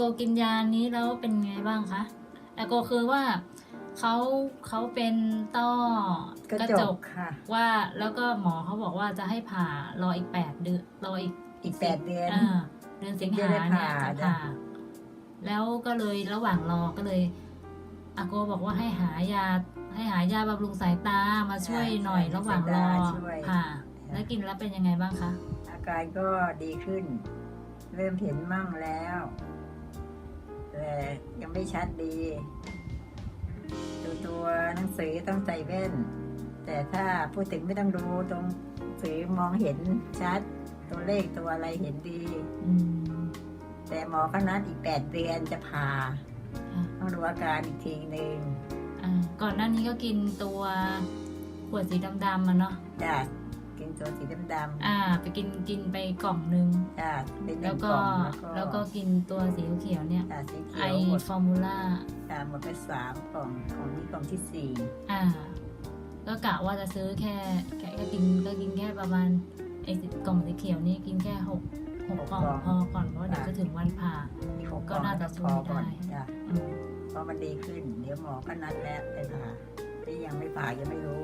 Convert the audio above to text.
โกกินยานี้แล้วเป็นไงบ้างคะอาโกคือว่าเขาเขาเป็นต้อกระจกค่ะว่าแล้วก็หมอเขาบอกว่าจะให้ผ่ารออีกแปดเดือนรออีกอีกแปดเดือนอ่าเดือนสิงหาถึงจะได้เนี่ยผ่าจะจ้ะผ่าแล้วก็เลยระหว่างรอก็เลยอาโกบอกว่าให้หายาให้หายาบำรุงสายตามาช่วยหน่อยระหว่างรอช่วยผ่าแล้วกินแล้วเป็นยังไงบ้างคะอาการก็ดีขึ้น เริ่มเห็นมั่งแล้ว แต่ยังไม่ชัดดี ดูตัวหนังสือต้องใส่แว่น แต่ถ้าพูดถึงไม่ต้องดูตรงหนังสือมองเห็นชัด ตัวเลขตัวอะไรเห็นดีอืมแต่หมอก็นัดอีกแปดเดือนจะผ่าค่ะต้องดูอาการอีกทีหนึ่งอ่าก่อนหน้านี้ก็กินตัวขวดสีดำๆมาเนาะจ้ะกินตัวสีดำอ่า ไปกินกินไปกล่องนึงๆจ้ะเป็นหแล้นึ่วงก็กล่องแล้วก็กินตัวสีเขียวๆเนี่ย หมดฟอร์มูล่าจ้ะหมดไปสามกล่องของนี้กล่องที่สี่อ่า ก็กะว่าจะซื้อแค่แค่ก็กินก็กินแค่ประมาณไอ้กล่องสีเขียวนี่กินแค่หกหกกล่องพอก่อนเพราะว่าเดี๋ยวจะถึงวันผ่าอีกหกก็กล่องน่าจะก็ช่พวยอก่อนได้จ้ะอืมพอมันดีขึ้น เดี๋ยวหมอก็นัดแล้วไปผ่าที่ยังไม่ผ่ายังไม่รู้